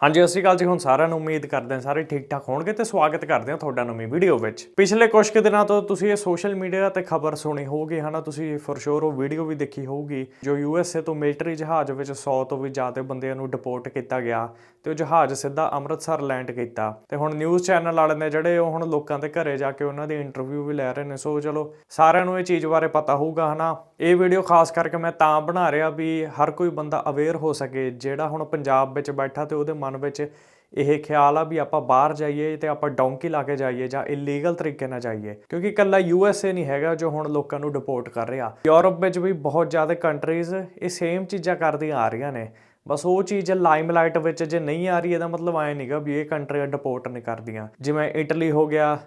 ਹਾਂਜੀ, ਸਤਿ ਸ਼੍ਰੀ ਅਕਾਲ ਜੀ। ਹੁਣ ਸਾਰਿਆਂ ਨੂੰ ਉਮੀਦ ਕਰਦੇ ਹਾਂ ਸਾਰੇ ਠੀਕ ਠਾਕ ਹੋਣਗੇ ਤੇ ਸਵਾਗਤ ਕਰਦੇ ਹਾਂ ਤੁਹਾਡਾ ਨਵੀਂ ਵੀਡੀਓ ਵਿੱਚ। ਪਿਛਲੇ ਕੁਝ ਕੁ ਦਿਨਾਂ ਤੋਂ ਤੁਸੀਂ ਇਹ ਸੋਸ਼ਲ ਮੀਡੀਆ ਤੇ ਖਬਰ ਸੁਣੀ ਹੋਊਗੀ, ਹਨਾ? ਤੁਸੀਂ ਫੋਰ ਸ਼ੋਰ ਉਹ ਵੀਡੀਓ ਵੀ ਦੇਖੀ ਹੋਊਗੀ, ਜੋ ਯੂਐਸਏ ਤੋਂ ਮਿਲਟਰੀ ਜਹਾਜ਼ ਵਿੱਚ 100 ਤੋਂ ਵੀ ਜ਼ਿਆਦਾ ਬੰਦਿਆਂ ਨੂੰ ਡਿਪੋਰਟ ਕੀਤਾ ਗਿਆ ਤੇ ਉਹ ਜਹਾਜ਼ ਸਿੱਧਾ ਅੰਮ੍ਰਿਤਸਰ ਲੈਂਡ ਕੀਤਾ। ਤੇ ਹੁਣ ਨਿਊਜ਼ ਚੈਨਲ ਵਾਲੇ ਨੇ ਜਿਹੜੇ ਉਹ ਹੁਣ ਲੋਕਾਂ ਦੇ ਘਰੇ ਜਾ ਕੇ ਉਹਨਾਂ ਦੀ ਇੰਟਰਵਿਊ ਵੀ ਲੈ ਰਹੇ ਨੇ। ਸੋ ਚਲੋ, ਸਾਰਿਆਂ ਨੂੰ ਇਹ ਚੀਜ਼ ਬਾਰੇ ਪਤਾ ਹੋਊਗਾ, ਹਨਾ? ਇਹ ਵੀਡੀਓ ਖਾਸ ਕਰਕੇ ਮੈਂ ਤਾਂ ਬਣਾ ਰਿਹਾ ਵੀ ਹਰ ਕੋਈ ਬੰਦਾ ਅਵੇਅਰ ਹੋ ਸਕੇ, ਜਿਹੜਾ ਹੁਣ ਪੰਜਾਬ ਵਿੱਚ ਬੈਠਾ ਤੇ ਉਹਦੇ ਮਨ ਵਿੱਚ ਇਹ ਖਿਆਲ ਆ ਵੀ ਆਪਾਂ ਬਾਹਰ ਜਾਈਏ ਤੇ ਆਪਾਂ ਡੌਂਕੀ ਲਾ ਕੇ ਜਾਈਏ ਜਾਂ ਇਲੀਗਲ ਤਰੀਕੇ ਨਾਲ ਜਾਈਏ। ਕਿਉਂਕਿ ਇਕੱਲਾ ਏ ਨਹੀਂ ਹੈਗਾ ਜੋ ਹੁਣ ਲੋਕਾਂ ਨੂੰ ਡਿਪੋਰਟ ਕਰ ਰਿਹਾ। ਯੂਰਪ ਵਿੱਚ ਵੀ ਬਹੁਤ ਜ਼ਿਆਦਾ ਕੰਟਰੀਜ਼ ਇਹ ਸੇਮ ਚੀਜ਼ਾਂ ਕਰਦੀਆਂ ਆ ਰਹੀਆਂ ਨੇ। ਬਸ ਉਹ ਚੀਜ਼ ਲਾਈਮਲਾਈਟ ਵਿੱਚ ਜੇ ਨਹੀਂ ਆ ਰਹੀ, ਇਹਦਾ ਮਤਲਬ ਐ ਨਹੀਂਗਾ ਵੀ ਇਹ ਕੰਟਰੀਆਂ ਡਿਪੋਰਟ ਨਹੀਂ ਕਰਦੀਆਂ। ਜਿਵੇਂ ਇਟਲੀ ਹੋ ਗਿਆ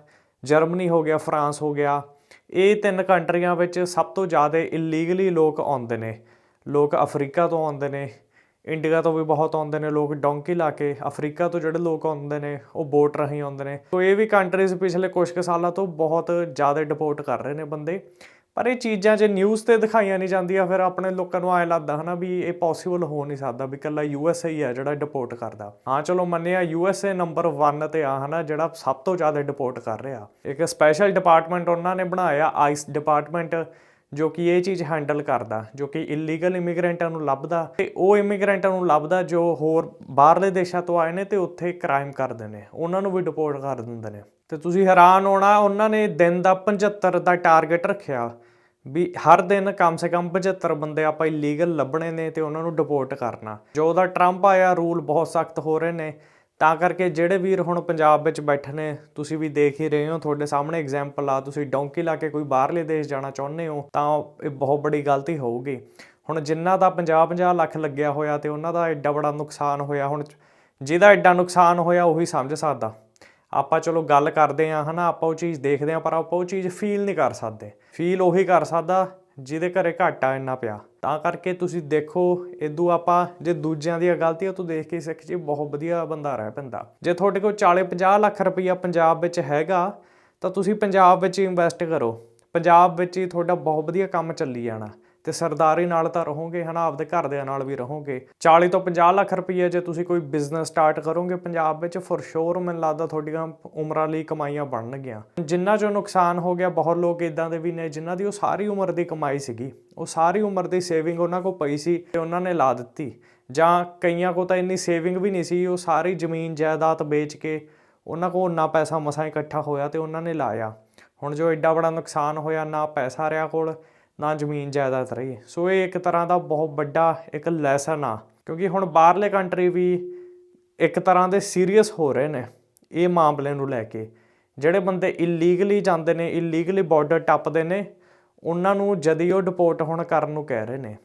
ਜਰਮਨੀ ਹੋ ਗਿਆ ਫਰਾਂਸ ਹੋ ਗਿਆ, ਇਹ ਤਿੰਨ ਕੰਟਰੀਆਂ ਵਿੱਚ ਸਭ ਤੋਂ ਜ਼ਿਆਦਾ ਇਲੀਗਲੀ ਲੋਕ ਆਉਂਦੇ ਨੇ। ਲੋਕ ਅਫਰੀਕਾ ਤੋਂ ਆਉਂਦੇ ਨੇ ਇੰਡੀਆ ਤੋਂ ਵੀ ਬਹੁਤ ਆਉਂਦੇ ਨੇ ਲੋਕ, ਡੌਂਕੀ ਲਾ ਕੇ, ਅਫਰੀਕਾ ਤੋਂ ਜਿਹੜੇ ਲੋਕ ਆਉਂਦੇ ਨੇ, ਉਹ ਬੋਟ ਰਾਹੀਂ ਆਉਂਦੇ ਨੇ। ਸੋ ਇਹ ਵੀ ਕੰਟਰੀਜ਼ ਪਿਛਲੇ ਕੁਝ ਕੁ ਸਾਲਾਂ ਤੋਂ ਬਹੁਤ ਜ਼ਿਆਦਾ ਡਿਪੋਰਟ ਕਰ ਰਹੇ ਨੇ ਬੰਦੇ। ਪਰ ਇਹ ਚੀਜ਼ਾਂ ਜੇ ਨਿਊਜ਼ ਤੇ ਦਿਖਾਈਆਂ ਨਹੀਂ ਜਾਂਦੀਆਂ, ਫਿਰ ਆਪਣੇ ਲੋਕਾਂ ਨੂੰ ਐ ਲੱਗਦਾ ਹਨਾ ਵੀ ਇਹ ਪੋਸੀਬਲ ਹੋ ਨਹੀਂ ਸਕਦਾ ਵੀ ਇਕੱਲਾ ਯੂਐਸਏ ਹੀ ਹੈ ਜਿਹੜਾ ਡਿਪੋਰਟ ਕਰਦਾ। ਹਾਂ, ਚਲੋ ਮੰਨਿਆ ਯੂਐਸਏ ਨੰਬਰ 1 ਤੇ ਆ ਹਨਾ, ਜਿਹੜਾ ਸਭ ਤੋਂ ਜ਼ਿਆਦਾ ਡਿਪੋਰਟ ਕਰ ਰਿਹਾ। ਇੱਕ ਸਪੈਸ਼ਲ ਡਿਪਾਰਟਮੈਂਟ ਉਹਨਾਂ ਨੇ ਬਣਾਇਆ ਆਈਸ ਡਿਪਾਰਟਮੈਂਟ ਜੋ ਕਿ ਇਹ ਚੀਜ਼ ਹੈਂਡਲ ਕਰਦਾ, ਜੋ ਕਿ ਇਲੀਗਲ ਇਮੀਗ੍ਰੈਂਟਾਂ ਨੂੰ ਲੱਭਦਾ ਤੇ ਉਹ ਇਮੀਗ੍ਰੈਂਟਾਂ ਨੂੰ ਲੱਭਦਾ ਜੋ ਹੋਰ ਬਾਹਰਲੇ ਦੇਸ਼ਾਂ ਤੋਂ ਆਏ ਨੇ ਤੇ ਉੱਥੇ ਕ੍ਰਾਈਮ ਕਰਦੇ ਨੇ, ਉਹਨਾਂ ਨੂੰ ਵੀ ਡਿਪੋਰਟ ਕਰ ਦਿੰਦੇ ਨੇ। ਤੇ ਤੁਸੀਂ ਹੈਰਾਨ ਹੋਣਾ, ਉਹਨਾਂ ਨੇ ਦਿਨ ਦਾ 75 ਦਾ ਟਾਰਗੇਟ ਰੱਖਿਆ ਵੀ ਹਰ ਦਿਨ ਕਮ ਸੇ ਕਮ 75 ਬੰਦੇ ਆਪਾਂ ਇਲੀਗਲ ਲੱਭਣੇ ਨੇ ਤੇ ਉਹਨਾਂ ਨੂੰ ਡਿਪੋਰਟ ਕਰਨਾ। ਜੋ ਦਾ ਟਰੰਪ ਆਇਆ ਰੂਲ ਬਹੁਤ ਸਖਤ ਹੋ ਰਹੇ ਨੇ ਤਾਂ ਕਰਕੇ ਜਿਹੜੇ ਵੀਰ ਹੁਣ ਪੰਜਾਬ ਵਿੱਚ ਬੈਠੇ ਨੇ, ਤੁਸੀਂ ਵੀ ਦੇਖ ਹੀ ਰਹੇ ਹੋ, ਤੁਹਾਡੇ ਸਾਹਮਣੇ ਐਗਜ਼ਾਮਪਲ ਆ, ਤੁਸੀਂ ਡੌਂਕੀ ਲਾ ਕੇ ਕੋਈ ਬਾਹਰਲੇ ਦੇਸ਼ ਜਾਣਾ ਚਾਹੁੰਦੇ ਹੋ, ਤਾਂ ਇਹ ਬਹੁਤ ਬੜੀ ਗਲਤੀ ਹੋਊਗੀ। ਹੁਣ ਜਿਨ੍ਹਾਂ ਦਾ 50-50 ਲੱਖ ਲੱਗਿਆ ਹੋਇਆ ਤੇ ਉਹਨਾਂ ਦਾ ਐਡਾ ਬੜਾ ਨੁਕਸਾਨ ਹੋਇਆ, ਹੁਣ ਜਿਹਦਾ ਐਡਾ ਨੁਕਸਾਨ ਹੋਇਆ ਉਹੀ ਸਮਝ ਸਕਦਾ। ਆਪਾਂ ਚਲੋ ਗੱਲ ਕਰਦੇ ਆ ਹਨਾ, ਆਪਾਂ ਉਹ ਚੀਜ਼ ਦੇਖਦੇ ਆ ਪਰ ਆਪਾਂ ਉਹ ਚੀਜ਼ ਫੀਲ ਨਹੀਂ ਕਰ ਸਕਦੇ। ਫੀਲ ਉਹੀ ਕਰ ਸਕਦਾ ਜਿਹਦੇ ਘਰੇ ਘਾਟਾ ਇੰਨਾ ਪਿਆ। ਤਾਂ ਕਰਕੇ ਤੁਸੀਂ ਦੇਖੋ ਇਦੋਂ ਆਪਾਂ ਜੇ ਦੂਜਿਆਂ ਦੀਆਂ ਗਲਤੀਆਂ ਤੋਂ ਦੇਖ ਕੇ ਸਿੱਖ ਜੀ ਬਹੁਤ ਵਧੀਆ ਬੰਦਾ ਰਹਿ ਪੈਂਦਾ। ਜੇ ਤੁਹਾਡੇ ਕੋਲ 40 50 ਲੱਖ ਰੁਪਈਆ ਪੰਜਾਬ ਵਿੱਚ ਹੈਗਾ, ਤਾਂ ਤੁਸੀਂ ਪੰਜਾਬ ਵਿੱਚ ਇਨਵੈਸਟ ਕਰੋ। ਪੰਜਾਬ ਵਿੱਚ ਹੀ ਤੁਹਾਡਾ ਬਹੁਤ ਵਧੀਆ ਕੰਮ ਚੱਲੀ ਜਾਣਾ। ਤੇ ਸਰਦਾਰੀ ਨਾਲ ਤਾਂ ਰਹੋਗੇ, ਹਨਾ? ਆਪਦੇ ਘਰਦਿਆਂ ਨਾਲ ਵੀ ਰਹੋਗੇ। 40 ਤੋਂ 50 ਲੱਖ ਰੁਪਏ ਜੇ ਤੁਸੀਂ ਕੋਈ ਬਿਜ਼ਨਸ ਸਟਾਰਟ ਕਰੋਗੇ ਪੰਜਾਬ ਵਿੱਚ ਫॉर ਸ਼ੋਰ ਮੈਨੂੰ ਲੱਗਦਾ ਤੁਹਾਡੀਆਂ ਉਮਰਾਂ ਲਈ ਕਮਾਈਆਂ ਬਣਨਗੀਆਂ। ਜਿੰਨਾ ਜੋ ਨੁਕਸਾਨ ਹੋ ਗਿਆ, ਬਹੁਤ ਲੋਕ ਇਦਾਂ ਦੇ ਵੀ ਨੇ ਜਿਨ੍ਹਾਂ ਦੀ ਉਹ ਸਾਰੀ ਉਮਰ ਦੀ ਕਮਾਈ ਸੀਗੀ। ਉਹ ਸਾਰੀ ਉਮਰ ਦੀ ਸੇਵਿੰਗ ਉਹਨਾਂ ਕੋਲ ਪਈ ਸੀ ਤੇ ਉਹਨਾਂ ਨੇ ਲਾ ਦਿੱਤੀ। ਜਾਂ ਕਈਆਂ ਕੋਲ ਤਾਂ ਇੰਨੀ ਸੇਵਿੰਗ ਵੀ ਨਹੀਂ ਸੀ, ਉਹ ਸਾਰੀ ਜ਼ਮੀਨ, ਜਾਇਦਾਦ ਵੇਚ ਕੇ ਉਹਨਾਂ ਕੋਲ ਉਨਾ ਪੈਸਾ ਮਸਾਂ ਇਕੱਠਾ ਹੋਇਆ ਤੇ ਉਹਨਾਂ ਨੇ ਲਾਇਆ। ਹੁਣ ਜੋ ਐਡਾ ਬੜਾ ਨੁਕਸਾਨ ਹੋਇਆ, ਨਾ ਪੈਸਾ ਰਿਆ ਕੋਲ ਨਾ ਜ਼ਮੀਨ ਜਾਇਦਾਦ ਰਹੀ। ਸੋ ਇਹ ਇੱਕ ਤਰ੍ਹਾਂ ਦਾ ਬਹੁਤ ਵੱਡਾ ਇੱਕ ਲੈਸਨ ਆ। ਕਿਉਂਕਿ ਹੁਣ ਬਾਹਰਲੇ ਕੰਟਰੀ ਵੀ ਇੱਕ ਤਰ੍ਹਾਂ ਦੇ ਸੀਰੀਅਸ ਹੋ ਰਹੇ ਨੇ ਇਹ ਮਾਮਲੇ ਨੂੰ ਲੈ ਕੇ। ਜਿਹੜੇ ਬੰਦੇ ਇਲੀਗਲੀ ਜਾਂਦੇ ਨੇ ਇਲੀਗਲੀ ਬਾਰਡਰ ਟੱਪਦੇ ਨੇ, ਉਹਨਾਂ ਨੂੰ ਜਦੀ ਉਹ ਡਿਪੋਰਟ ਹੋਣ ਕਰਨ ਨੂੰ ਕਹਿ ਰਹੇ ਨੇ।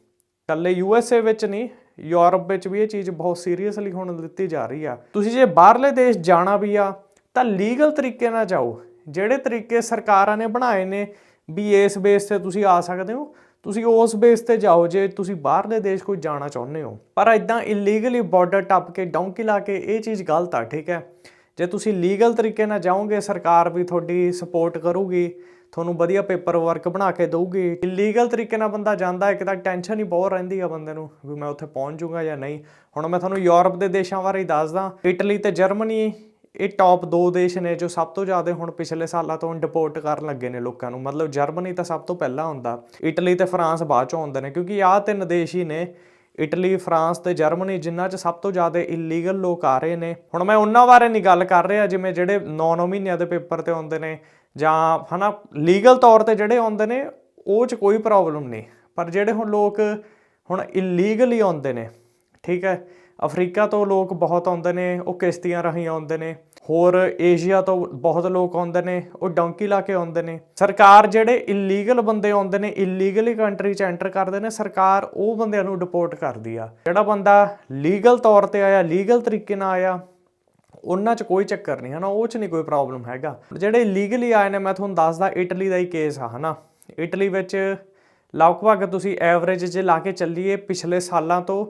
ਕੱਲੇ ਏ ਵਿੱਚ ਨਹੀਂ, ਯੂਰਪ ਵਿੱਚ ਵੀ ਇਹ ਚੀਜ਼ ਬਹੁਤ ਸੀਰੀਅਸਲੀ ਹੁਣ ਲਿੱਤੀ ਜਾ ਰਹੀ ਆ। ਤੁਸੀਂ ਜੇ ਬਾਹਰਲੇ ਦੇਸ਼ ਜਾਣਾ ਵੀ ਆ, ਤਾਂ ਲੀਗਲ ਤਰੀਕੇ ਨਾਲ ਜਾਓ। ਜਿਹੜੇ ਤਰੀਕੇ ਸਰਕਾਰਾਂ ਨੇ ਬਣਾਏ ਨੇ ਵੀ ਇਸ ਬੇਸ ਤੇ ਤੁਸੀਂ ਆ ਸਕਦੇ ਹੋ। ਤੁਸੀਂ ਉਸ ਬੇਸ ਤੇ ਜਾਓ, ਜੇ ਤੁਸੀਂ ਬਾਹਰਲੇ ਦੇਸ਼ ਕੋਈ ਜਾਣਾ ਚਾਹੁੰਦੇ ਹੋ। ਪਰ ਇਦਾਂ ਇਲੀਗਲੀ ਬਾਰਡਰ ਟੱਪ ਕੇ, ਡੌਂਕੀ ਲਾ ਕੇ, ਇਹ ਚੀਜ਼ ਗਲਤ ਆ, ਠੀਕ ਹੈ। ਜੇ ਤੁਸੀਂ ਲੀਗਲ ਤਰੀਕੇ ਨਾਲ ਜਾਓਗੇ, ਸਰਕਾਰ ਵੀ ਤੁਹਾਡੀ ਸਪੋਰਟ ਕਰੂਗੀ, ਤੁਹਾਨੂੰ ਵਧੀਆ ਪੇਪਰ ਵਰਕ ਬਣਾ ਕੇ ਦਊਗੀ। ਇਲੀਗਲ ਤਰੀਕੇ ਨਾਲ ਬੰਦਾ ਜਾਂਦਾ, ਇੱਕ ਤਾਂ ਟੈਨਸ਼ਨ ਹੀ ਬਹੁਤ ਰਹਿੰਦੀ ਆ ਬੰਦੇ ਨੂੰ, ਵੀ ਮੈਂ ਉੱਥੇ ਪਹੁੰਚ ਜਾਊਂਗਾ ਜਾਂ ਨਹੀਂ। ਹੁਣ ਮੈਂ ਤੁਹਾਨੂੰ ਯੂਰਪ ਦੇ ਦੇਸ਼ਾਂ ਬਾਰੇ ਦੱਸਦਾ, ਇਟਲੀ ਤੇ ਜਰਮਨੀ ਇਹ ਟੌਪ ਦੋ ਦੇਸ਼ ਨੇ ਜੋ ਸਭ ਤੋਂ ਜ਼ਿਆਦਾ ਹੁਣ ਪਿਛਲੇ ਸਾਲਾਂ ਤੋਂ ਡਿਪੋਰਟ ਕਰਨ ਲੱਗੇ ਨੇ ਲੋਕਾਂ ਨੂੰ। ਮਤਲਬ ਜਰਮਨੀ ਤਾਂ ਸਭ ਤੋਂ ਪਹਿਲਾਂ ਹੁੰਦਾ। ਇਟਲੀ ਤੇ ਫਰਾਂਸ ਬਾਅਦ ਚੋਂ ਆਉਂਦੇ ਨੇ ਕਿਉਂਕਿ ਆਹ ਤਿੰਨ ਦੇਸ਼ ਹੀ ਨੇ। ਇਟਲੀ, ਫਰਾਂਸ ਤੇ ਜਰਮਨੀ, ਜਿਨ੍ਹਾਂ 'ਚ ਸਭ ਤੋਂ ਜ਼ਿਆਦਾ ਇਲੀਗਲ ਲੋਕ ਆ ਰਹੇ ਨੇ। ਹੁਣ ਮੈਂ ਉਹਨਾਂ ਬਾਰੇ ਨਹੀਂ ਗੱਲ ਕਰ ਰਿਹਾ, ਜਿਵੇਂ ਜਿਹੜੇ 9-9 ਮਹੀਨਿਆਂ ਦੇ ਪੇਪਰ ਤੇ ਆਉਂਦੇ ਨੇ ਜਾਂ ਹਨਾ ਲੀਗਲ ਤੌਰ ਤੇ ਜਿਹੜੇ ਆਉਂਦੇ ਨੇ, ਉਹ 'ਚ ਕੋਈ ਪ੍ਰੋਬਲਮ ਨਹੀਂ। ਪਰ ਜਿਹੜੇ ਹੁਣ ਲੋਕ ਹੁਣ ਇਲੀਗਲੀ ਆਉਂਦੇ ਨੇ, ਠੀਕ ਹੈ ਅਫਰੀਕਾ ਤੋਂ ਲੋਕ ਬਹੁਤ ਆਉਂਦੇ ਨੇ, ਉਹ ਕਿਸ਼ਤੀਆਂ ਰਾਹੀਂ ਆਉਂਦੇ ਨੇ। ਹੋਰ ਏਸ਼ੀਆ ਤੋਂ ਬਹੁਤ ਲੋਕ ਆਉਂਦੇ ਨੇ, ਉਹ ਡੌਂਕੀ ਲਾ ਕੇ ਆਉਂਦੇ ਨੇ। ਸਰਕਾਰ ਜਿਹੜੇ ਇਲੀਗਲ ਬੰਦੇ ਆਉਂਦੇ ਨੇ ਇਲੀਗਲੀ ਕੰਟਰੀ 'ਚ ਐਂਟਰ ਕਰਦੇ ਨੇ, ਸਰਕਾਰ ਉਹ ਬੰਦਿਆਂ ਨੂੰ ਡਿਪੋਰਟ ਕਰਦੀ ਆ। ਜਿਹੜਾ ਬੰਦਾ ਲੀਗਲ ਤੌਰ ਤੇ ਆਇਆ ਲੀਗਲ ਤਰੀਕੇ ਨਾਲ ਆਇਆ, ਉਹਨਾਂ 'ਚ ਕੋਈ ਚੱਕਰ ਨਹੀਂ, ਹਨਾ? ਉਹ 'ਚ ਨਹੀਂ ਕੋਈ ਪ੍ਰੋਬਲਮ ਹੈਗਾ। ਜਿਹੜੇ ਲੀਗਲੀ ਆਏ ਨੇ, ਮੈਂ ਤੁਹਾਨੂੰ ਦੱਸਦਾ ਇਟਲੀ ਦਾ ਹੀ ਕੇਸ ਆ, ਹਨਾ? ਇਟਲੀ ਵਿੱਚ ਲਗਭਗ ਤੁਸੀਂ ਐਵਰੇਜ ਜੇ ਲਾ ਕੇ ਚੱਲੀਏ, ਪਿਛਲੇ ਸਾਲਾਂ ਤੋਂ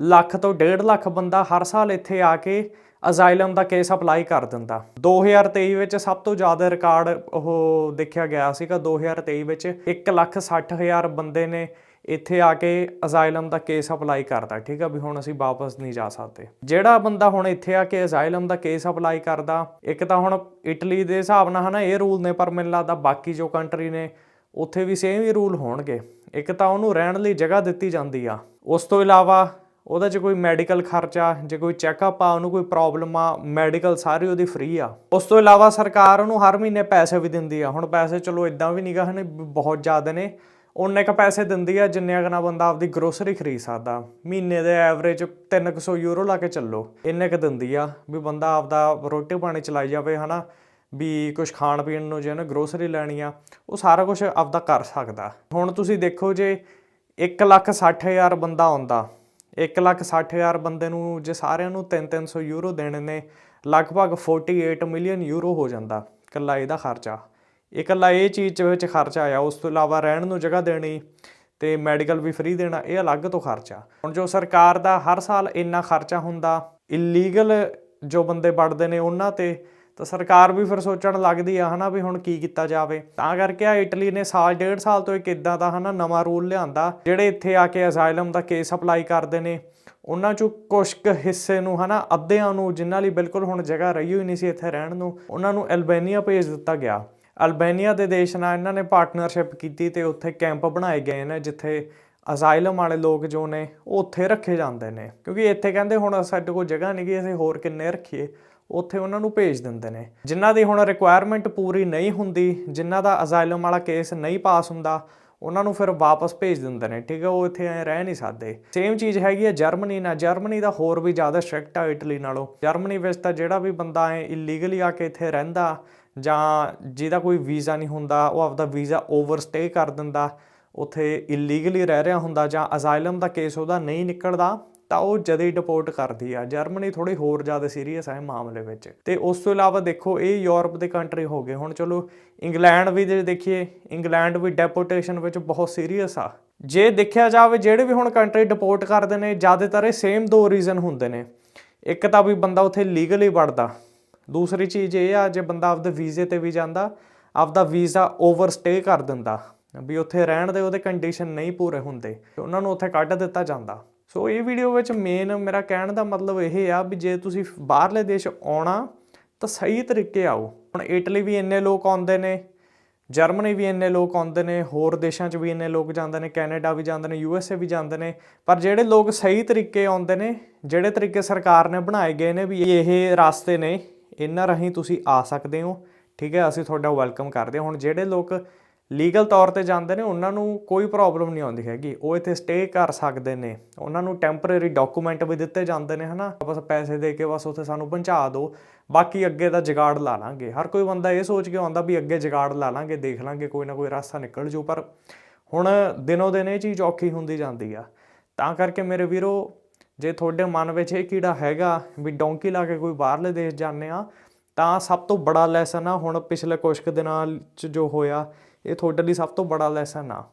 ਲੱਖ ਤੋਂ 1.5 ਲੱਖ ਬੰਦਾ ਹਰ ਸਾਲ ਇੱਥੇ ਆ ਕੇ ਅਜ਼ਾਈਲਮ ਦਾ ਕੇਸ ਅਪਲਾਈ ਕਰ ਦਿੰਦਾ। 2023 ਵਿੱਚ ਸਭ ਤੋਂ ਜ਼ਿਆਦਾ ਰਿਕਾਰਡ ਉਹ ਦੇਖਿਆ ਗਿਆ ਸੀਗਾ। 2023 ਵਿੱਚ 1,60,000 ਬੰਦੇ ਨੇ ਇੱਥੇ ਆ ਕੇ ਅਜ਼ਾਈਲਮ ਦਾ ਕੇਸ ਅਪਲਾਈ ਕਰਦਾ ਠੀਕ ਆ ਵੀ ਹੁਣ ਅਸੀਂ ਵਾਪਸ ਨਹੀਂ ਜਾ ਸਕਦੇ। ਜਿਹੜਾ ਬੰਦਾ ਹੁਣ ਇੱਥੇ ਆ ਕੇ ਅਜ਼ਾਈਲਮ ਦਾ ਕੇਸ ਅਪਲਾਈ ਕਰਦਾ ਇੱਕ ਤਾਂ ਹੁਣ ਇਟਲੀ ਦੇ ਹਿਸਾਬ ਨਾਲ ਹਨਾ ਇਹ ਰੂਲ ਨੇ ਪਰ ਮੈਨੂੰ ਲੱਗਦਾ ਬਾਕੀ ਜੋ ਕੰਟਰੀ ਨੇ ਉੱਥੇ ਵੀ ਸੇਮ ਹੀ ਰੂਲ ਹੋਣਗੇ। ਇੱਕ ਤਾਂ ਉਹਨੂੰ ਰਹਿਣ ਲਈ ਜਗ੍ਹਾ ਦਿੱਤੀ ਜਾਂਦੀ ਆ। ਉਸ ਤੋਂ ਇਲਾਵਾ ਉਹਦਾ 'ਚ ਕੋਈ ਮੈਡੀਕਲ ਖਰਚਾ, ਜੇ ਕੋਈ ਚੈੱਕਅਪ ਆ, ਉਹਨੂੰ ਕੋਈ ਪ੍ਰੋਬਲਮ ਆ ਮੈਡੀਕਲ ਸਾਰੀ ਉਹਦੀ ਫ੍ਰੀ ਆ। ਉਸ ਤੋਂ ਇਲਾਵਾ ਸਰਕਾਰ ਉਹਨੂੰ ਹਰ ਮਹੀਨੇ ਪੈਸੇ ਵੀ ਦਿੰਦੀ ਆ। ਹੁਣ ਪੈਸੇ ਚਲੋ ਇਦਾਂ ਵੀ ਨਹੀਂਗਾ ਹਨ ਬਹੁਤ ਜ਼ਿਆਦਾ ਨੇ। ਉਹਨੇ ਕ ਪੈਸੇ ਦਿੰਦੀ ਆ, ਜਿੰਨੇ ਕੁ ਨਾਲ ਬੰਦਾ ਆਪਦੀ ਗਰੋਸਰੀ ਖਰੀਦ ਸਕਦਾ। ਮਹੀਨੇ ਦੇ ਐਵਰੇਜ 300 ਯੂਰੋ ਲਾ ਕੇ ਚੱਲੋ। ਇੰਨੇ ਕ ਦਿੰਦੀ ਆ, ਵੀ ਬੰਦਾ ਆਪਦਾ ਰੋਟੀ ਪਾਣੀ ਚਲਾਈ ਜਾਵੇ, ਹਨਾ, ਵੀ ਕੁਝ ਖਾਣ ਪੀਣ ਨੂੰ ਜੇ ਨਾ ਗਰੋਸਰੀ ਲੈਣੀ ਆ, ਉਹ ਸਾਰਾ ਕੁਝ ਆਪਦਾ ਕਰ ਸਕਦਾ। ਹੁਣ ਤੁਸੀਂ ਦੇਖੋ ਜੇ 1 ਲੱਖ 60 ਹਜ਼ਾਰ ਬੰਦਾ ਆਉਂਦਾ 1 ਲੱਖ 60 ਹਜ਼ਾਰ ਬੰਦੇ ਨੂੰ ਜੇ ਸਾਰਿਆਂ ਨੂੰ 3-300 ਯੂਰੋ ਦੇਣੇ ਨੇ, ਲਗਭਗ 48 ਮਿਲੀਅਨ ਯੂਰੋ ਹੋ ਜਾਂਦਾ ਇਕੱਲਾ ਇਹਦਾ ਖਰਚਾ। ਇਕੱਲਾ ਇਹ ਚੀਜ਼ ਵਿੱਚ ਖਰਚਾ ਆਇਆ, ਉਸ ਤੋਂ ਇਲਾਵਾ ਰਹਿਣ ਨੂੰ ਜਗ੍ਹਾ ਦੇਣੀ ਤੇ ਮੈਡੀਕਲ ਵੀ ਫ੍ਰੀ ਦੇਣਾ, ਇਹ ਅਲੱਗ ਤੋਂ ਖਰਚਾ। ਹੁਣ ਜੋ ਸਰਕਾਰ ਦਾ ਹਰ ਸਾਲ ਇੰਨਾ ਖਰਚਾ ਹੁੰਦਾ ਇਲੀਗਲ ਜੋ ਬੰਦੇ ਵੜਦੇ ਨੇ ਉਹਨਾਂ ਤੇ ਤਾਂ ਸਰਕਾਰ ਵੀ ਫਿਰ ਸੋਚਣ ਲੱਗਦੀ ਆ ਹਨਾ ਵੀ ਹੁਣ ਕੀ ਕੀਤਾ ਜਾਵੇ। ਤਾਂ ਕਰਕੇ ਆ ਇਟਲੀ ਨੇ ਸਾਲ, ਡੇਢ ਸਾਲ ਤੋਂ ਇੱਕ ਇਦਾਂ ਦਾ ਹਨਾ ਨਵਾਂ ਰੂਲ ਲਿਆਂਦਾ, ਜਿਹੜੇ ਇੱਥੇ ਆ ਕੇ ਅਸਾਈਲਮ ਦਾ ਕੇਸ ਅਪਲਾਈ ਕਰਦੇ ਨੇ। ਉਹਨਾਂ ਚੋਂ ਕੁਝ ਕੁ ਹਿੱਸੇ ਨੂੰ ਹਨਾ ਅੱਧਿਆਂ ਨੂੰ, ਜਿਨ੍ਹਾਂ ਲਈ ਬਿਲਕੁਲ ਹੁਣ ਜਗ੍ਹਾ ਰਹੀ ਹੋਈ ਨਹੀਂ ਸੀ ਇੱਥੇ ਰਹਿਣ ਨੂੰ, ਉਹਨਾਂ ਨੂੰ ਅਲਬੇਨੀਆ ਭੇਜ ਦਿੱਤਾ ਗਿਆ। ਅਲਬੇਨੀਆ ਦੇ ਦੇਸ਼ ਨਾਲ ਇਹਨਾਂ ਨੇ ਪਾਰਟਨਰਸ਼ਿਪ ਕੀਤੀ ਤੇ ਉੱਥੇ ਕੈਂਪ ਬਣਾਏ ਗਏ ਨੇ, ਜਿੱਥੇ ਅਸਾਈਲਮ ਵਾਲੇ ਲੋਕ ਜੋ ਨੇ, ਉਹ ਉੱਥੇ ਰੱਖੇ ਜਾਂਦੇ ਨੇ। ਕਿਉਂਕਿ ਇੱਥੇ ਕਹਿੰਦੇ ਹੁਣ ਸਾਡੇ ਕੋਲ ਜਗ੍ਹਾ ਨਹੀਂ ਗੀ, ਅਸੀਂ ਹੋਰ ਕਿੰਨੇ ਰੱਖੀਏ। ਉੱਥੇ ਉਹਨਾਂ ਨੂੰ ਭੇਜ ਦਿੰਦੇ ਨੇ। ਜਿਨ੍ਹਾਂ ਦੀ ਹੁਣ ਰਿਕੁਆਇਰਮੈਂਟ ਪੂਰੀ ਨਹੀਂ ਹੁੰਦੀ, ਜਿਨ੍ਹਾਂ ਦਾ ਅਸਾਈਲਮ ਵਾਲਾ ਕੇਸ ਨਹੀਂ ਪਾਸ ਹੁੰਦਾ, ਉਹਨਾਂ ਨੂੰ ਫਿਰ ਵਾਪਸ ਭੇਜ ਦਿੰਦੇ ਨੇ। ਠੀਕ ਹੈ, ਉਹ ਇੱਥੇ ਐ ਰਹਿ ਨਹੀਂ ਸਕਦੇ। ਸੇਮ ਚੀਜ਼ ਹੈਗੀ ਹੈ ਜਰਮਨੀ ਨਾਲ। ਜਰਮਨੀ ਦਾ ਹੋਰ ਵੀ ਜ਼ਿਆਦਾ ਸਟ੍ਰਿਕਟ ਆ ਇਟਲੀ ਨਾਲੋਂ। ਜਰਮਨੀ ਵਿੱਚ ਤਾਂ ਜਿਹੜਾ ਵੀ ਬੰਦਾ ਐ ਇਲੀਗਲੀ ਆ ਕੇ ਇੱਥੇ ਰਹਿੰਦਾ, ਜਾਂ ਜਿਹਦਾ ਕੋਈ ਵੀਜ਼ਾ ਨਹੀਂ ਹੁੰਦਾ, ਉਹ ਆਪਦਾ ਵੀਜ਼ਾ ਓਵਰਸਟੇ ਕਰ ਦਿੰਦਾ, ਉੱਥੇ ਇਲੀਗਲੀ ਰਹਿ ਰਿਹਾ ਹੁੰਦਾ ਜਾਂ ਅਸਾਈਲਮ ਦਾ ਕੇਸ ਉਹਦਾ ਨਹੀਂ ਨਿਕਲਦਾ ਤਾਂ ਉਹ ਜਦੇ ਹੀ ਡਿਪੋਰਟ ਕਰਦੀ ਆ, ਜਰਮਨੀ ਥੋੜੀ ਹੋਰ ਜ਼ਿਆਦਾ ਸੀਰੀਅਸ ਹੈ ਇਹ ਮਾਮਲੇ ਵਿੱਚ। ਤੇ ਉਸ ਤੋਂ ਇਲਾਵਾ ਦੇਖੋ, ਇਹ ਯੂਰਪ ਦੇ ਕੰਟਰੀ ਹੋ ਗਏ ਹੁਣ ਚਲੋ, ਇੰਗਲੈਂਡ ਵੀ ਜੇ ਦੇਖੀਏ, ਇੰਗਲੈਂਡ ਵੀ ਡੈਪੋਰਟੇਸ਼ਨ ਵਿੱਚ ਬਹੁਤ ਸੀਰੀਅਸ ਆ। ਜੇ ਦੇਖਿਆ ਜਾਵੇ, ਜਿਹੜੇ ਵੀ ਹੁਣ ਕੰਟਰੀ ਡਿਪੋਰਟ ਕਰਦੇ ਨੇ, ਜ਼ਿਆਦਾਤਰ ਇਹ ਸੇਮ ਦੋ ਰੀਜ਼ਨ ਹੁੰਦੇ ਨੇ। ਇੱਕ ਤਾਂ ਵੀ ਬੰਦਾ ਉੱਥੇ ਲੀਗਲੀ ਵੜਦਾ। ਦੂਸਰੀ ਚੀਜ਼ ਇਹ ਆ, ਜੇ ਬੰਦਾ ਆਪਦੇ ਵੀਜ਼ੇ ਤੇ ਵੀ ਜਾਂਦਾ, ਆਪਦਾ ਵੀਜ਼ਾ ਓਵਰਸਟੇ ਕਰ ਦਿੰਦਾ। ਵੀ ਉੱਥੇ ਰਹਿਣ ਦੇ ਉਹਦੇ ਕੰਡੀਸ਼ਨ ਨਹੀਂ ਪੂਰੇ ਹੁੰਦੇ। ਉਹਨਾਂ ਨੂੰ ਉੱਥੇ ਕੱਢ ਦਿੱਤਾ ਜਾਂਦਾ। ਸੋ ਇਹ ਵੀਡੀਓ ਵਿੱਚ ਮੇਨ ਮੇਰਾ ਕਹਿਣ ਦਾ ਮਤਲਬ ਇਹ ਆ ਵੀ ਜੇ ਤੁਸੀਂ ਬਾਹਰਲੇ ਦੇਸ਼ ਆਉਣਾ, ਤਾਂ ਸਹੀ ਤਰੀਕੇ ਆਓ। ਹੁਣ ਇਟਲੀ ਵੀ ਇੰਨੇ ਲੋਕ ਆਉਂਦੇ ਨੇ ਜਰਮਨੀ ਵੀ ਇੰਨੇ ਲੋਕ ਆਉਂਦੇ ਨੇ, ਹੋਰ ਦੇਸ਼ਾਂ 'ਚ ਵੀ ਇੰਨੇ ਲੋਕ ਜਾਂਦੇ ਨੇ ਕੈਨੇਡਾ ਵੀ ਜਾਂਦੇ ਨੇ ਯੂ ਐੱਸ ਏ ਵੀ ਜਾਂਦੇ ਨੇ। ਪਰ ਜਿਹੜੇ ਲੋਕ ਸਹੀ ਤਰੀਕੇ ਆਉਂਦੇ ਨੇ, ਜਿਹੜੇ ਤਰੀਕੇ ਸਰਕਾਰ ਨੇ ਬਣਾਏ ਗਏ ਨੇ ਵੀ ਇਹ ਰਾਸਤੇ ਨੇ, ਇਹਨਾਂ ਰਾਹੀਂ ਤੁਸੀਂ ਆ ਸਕਦੇ ਹੋ। ਠੀਕ ਹੈ, ਅਸੀਂ ਤੁਹਾਡਾ ਵੈਲਕਮ ਕਰਦੇ ਹਾਂ। ਹੁਣ ਜਿਹੜੇ ਲੋਕ ਲੀਗਲ ਤੌਰ ਤੇ ਜਾਂਦੇ ਨੇ, ਉਹਨਾਂ ਨੂੰ ਕੋਈ ਪ੍ਰੋਬਲਮ ਨਹੀਂ ਆਉਂਦੀ ਹੈਗੀ। ਉਹ ਇੱਥੇ ਸਟੇ ਕਰ ਸਕਦੇ ਨੇ। ਉਹਨਾਂ ਨੂੰ ਟੈਂਪਰੇਰੀ ਡਾਕੂਮੈਂਟ ਵੀ ਦਿੱਤੇ ਜਾਂਦੇ ਨੇ, ਹਨਾ। ਬਸ ਪੈਸੇ ਦੇ ਕੇ ਬਸ ਉੱਥੇ ਸਾਨੂੰ ਪਹੁੰਚਾ ਦਿਓ। ਬਾਕੀ ਅੱਗੇ ਦਾ ਜਗਾੜ ਲਾ ਲਾਂਗੇ। ਹਰ ਕੋਈ ਬੰਦਾ ਇਹ ਸੋਚ ਕੇ ਆਉਂਦਾ ਵੀ ਅੱਗੇ ਜਗਾੜ ਲਾ ਲਾਂਗੇ, ਦੇਖ ਲਾਂਗੇ, ਕੋਈ ਨਾ ਕੋਈ ਰਸਤਾ ਨਿਕਲ ਜੂ। ਪਰ ਹੁਣ ਦਿਨੋ ਦਿਨ ਇਹ ਚੀਜ਼ ਔਖੀ ਹੁੰਦੀ ਜਾਂਦੀ ਆ। ਤਾਂ ਕਰਕੇ ਮੇਰੇ ਵੀਰੋ, ਜੇ ਤੁਹਾਡੇ ਮਨ ਵਿੱਚ ਇਹ ਕੀੜਾ ਹੈਗਾ ਵੀ ਡੌਂਕੀ ਲਾ ਕੇ ਕੋਈ ਬਾਹਰਲੇ ਦੇਸ਼ ਜਾਂਦੇ ਆ, ਤਾਂ ਸਭ ਤੋਂ ਬੜਾ ਲੈਸਨ ਆ ਹੁਣ ਪਿਛਲੇ ਕੁਝ ਕੁ ਦਿਨਾਂ ਚ ਜੋ ਹੋਇਆ ਇਹ ਤੁਹਾਡੇ ਲਈ ਸਭ ਤੋਂ ਬੜਾ ਲੈਸਨ ਆ।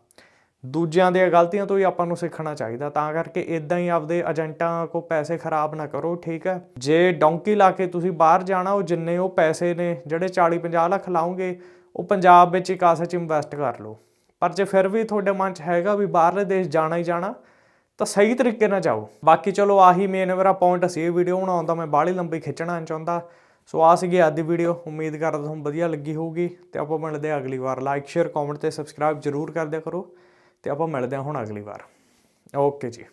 ਦੂਜਿਆਂ ਦੀਆਂ ਗਲਤੀਆਂ ਤੋਂ ਹੀ ਆਪਾਂ ਨੂੰ ਸਿੱਖਣਾ ਚਾਹੀਦਾ, ਤਾਂ ਕਰਕੇ ਇਦਾਂ ਹੀ ਆਪਦੇ ਏਜੰਟਾਂ ਕੋ ਪੈਸੇ ਖਰਾਬ ਨਾ ਕਰੋ, ਠੀਕ ਹੈ? ਜੇ ਡੌਂਕੀ ਲਾ ਕੇ ਤੁਸੀਂ ਬਾਹਰ ਜਾਣਾ, ਉਹ ਜਿੰਨੇ ਉਹ ਪੈਸੇ ਨੇ, ਜਿਹੜੇ 40 50 ਲੱਖ ਲਾਉਂਗੇ, ਉਹ ਪੰਜਾਬ ਵਿੱਚ ਇੱਕ ਆਸੇ 'ਚ ਇਨਵੈਸਟ ਕਰ ਲਓ। ਪਰ ਜੇ ਫਿਰ ਵੀ ਤੁਹਾਡੇ ਮਨ 'ਚ ਹੈਗਾ ਵੀ ਬਾਹਰਲੇ ਦੇਸ਼ ਜਾਣਾ ਹੀ ਜਾਣਾ, ਤਾਂ ਸਹੀ ਤਰੀਕੇ ਨਾਲ ਜਾਓ। ਬਾਕੀ ਚਲੋ ਆਹੀ ਮੇਨ ਮੇਰਾ ਪੁਆਇੰਟ ਸੀ, ਇਹ ਵੀਡੀਓ ਬਣਾਉਣ ਦਾ ਮੈਂ ਬਾਹਲੀ ਲੰਬੀ ਖਿੱਚਣਾ ਨਹੀਂ ਚਾਹੁੰਦਾ। ਸੋ ਆ ਸੀਗੀ ਅੱਜ ਦੀ ਵੀਡੀਓ ਉਮੀਦ ਕਰਦਾ ਤੁਹਾਨੂੰ ਵਧੀਆ ਲੱਗੀ ਹੋਊਗੀ ਤੇ ਆਪਾਂ ਮਿਲਦੇ ਹਾਂ ਅਗਲੀ ਵਾਰ. ਲਾਈਕ ਸ਼ੇਅਰ ਕਮੈਂਟ ਤੇ ਸਬਸਕ੍ਰਾਈਬ ਜਰੂਰ ਕਰ ਦਿਆ ਕਰੋ ਤੇ ਆਪਾਂ ਮਿਲਦੇ ਹਾਂ ਹੁਣ ਅਗਲੀ ਵਾਰ. ਓਕੇ ਜੀ.